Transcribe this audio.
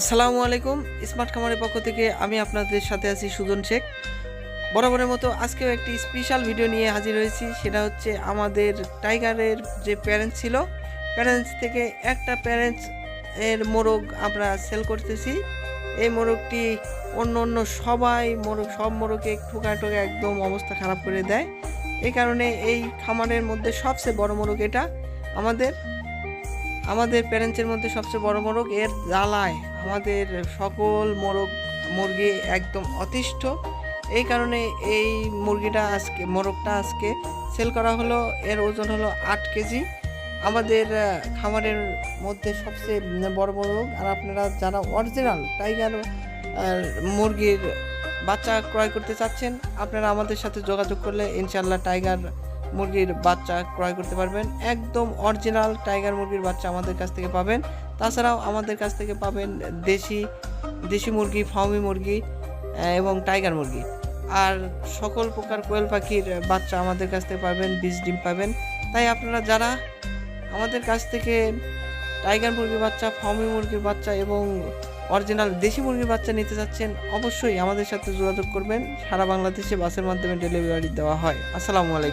আসসালামু আলাইকুম, স্মার্ট খামারের পক্ষ থেকে আমি আপনাদের সাথে আছি সুজন শেখ। বরাবরের মতো আজকেও একটি স্পেশাল ভিডিও নিয়ে হাজির হয়েছি, সেটা হচ্ছে আমাদের টাইগারের যে প্যারেন্টস ছিল, প্যারেন্টস থেকে একটা প্যারেন্টস এর মোরগ আমরা সেল করতেছি। এই মোরগটি অন্য অন্য সবাই মোরগ, সব মোরগে ঠোকা ঠোকা একদম অবস্থা খারাপ করে দেয়। এই কারণে এই খামারের মধ্যে সবচেয়ে বড় মোরগ এটা আমাদের। আমাদের প্যারেন্টসের মধ্যে সবচেয়ে বড় মোরগ এর জ্বালায় আমাদের সকল মোরগ, মুরগি একদম অতিষ্ঠ। এই কারণে এই মুরগিটা আজকে, মোরগটা আজকে সেল করা হলো। এর ওজন হলো আট কেজি। আমাদের খামারের মধ্যে সবচেয়ে বড় মোরগ। আর আপনারা যারা অরিজিনাল টাইগার মুরগির বাচ্চা ক্রয় করতে চাচ্ছেন, আপনারা আমাদের সাথে যোগাযোগ করলে ইনশাল্লাহ টাইগার মুরগির বাচ্চা ক্রয় করতে পারবেন। একদম অরিজিনাল টাইগার মুরগির বাচ্চা আমাদের কাছ থেকে পাবেন। তাছাড়াও আমাদের কাছ থেকে পাবেন দেশি দেশি মুরগি ফার্মি মুরগি এবং টাইগার মুরগি। আর সকল প্রকার কোয়েল পাখির বাচ্চা আমাদের কাছ থেকে পাবেন, বীজ ডিম পাবেন। তাই আপনারা যারা আমাদের কাছ থেকে টাইগার মুরগির বাচ্চা ফার্মি মুরগির বাচ্চা এবং অরিজিনাল দেশি মুরগির বাচ্চা নিতে চাচ্ছেন, অবশ্যই আমাদের সাথে যোগাযোগ করবেন। সারা বাংলাদেশে বাসের মাধ্যমে ডেলিভারি দেওয়া হয়। আসসালামু আলাইকুম।